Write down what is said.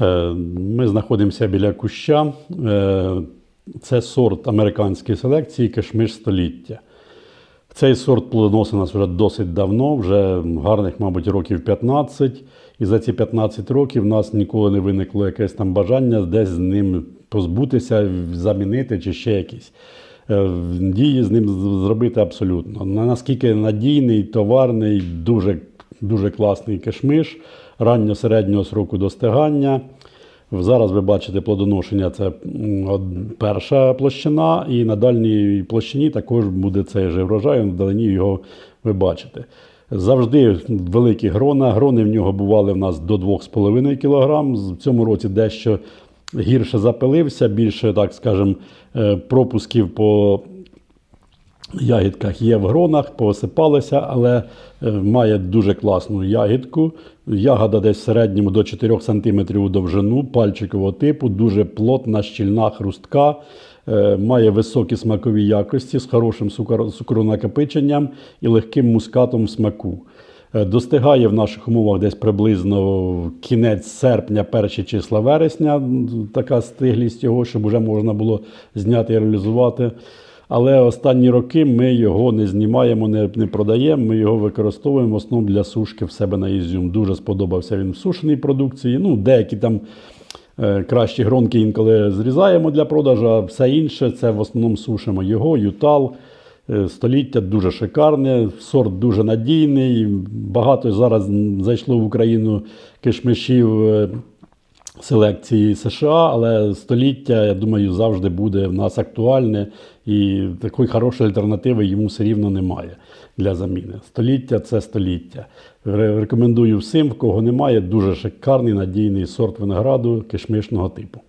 Е, Ми знаходимося біля куща. Е, Це сорт американської селекції кишмиш століття. Цей сорт плодоносить нас вже досить давно, вже гарних, мабуть, років 15. І за ці 15 років в нас ніколи не виникло якесь там бажання десь з ним позбутися, замінити чи ще якісь. Е, Дії з ним зробити абсолютно. Наскільки надійний, товарний, дуже, дуже класний кишмиш, ранньо-середнього сроку достигання. Зараз ви бачите плодоношення, це перша площина, і на дальній площині також буде цей же врожай, вдалині його ви бачите. Завжди великі грона. Грони в нього бували в нас до 2,5 кг. В цьому році дещо гірше запилився, більше, так скажемо, е, пропусків по ягідках є в гронах, поосипалися, але е, має дуже класну ягідку. Ягода десь в середньому до 4 см у довжину, пальчикового типу, дуже плотна, щільна, хрустка. Е, Має високі смакові якості з хорошим цукронакопиченням і легким мускатом смаку. Е, Достигає в наших умовах десь приблизно кінець серпня, перші числа вересня, така стиглість його, щоб вже можна було зняти і реалізувати. Але останні роки ми його не знімаємо, не, не продаємо. Ми його використовуємо в основному для сушки в себе на ізюм. Дуже сподобався він в сушеній продукції. Ну, деякі там е, кращі гронки інколи зрізаємо для продажу, а все інше це в основному сушимо його, ютал. Е, Століття дуже шикарне, сорт дуже надійний. Багато зараз зайшло в Україну кишмишів е, селекції США, але століття, я думаю, завжди буде в нас актуальне, і такої хорошої альтернативи йому все рівно немає для заміни. Століття це століття. Рекомендую всім, в кого немає, дуже шикарний надійний сорт винограду кишмишного типу.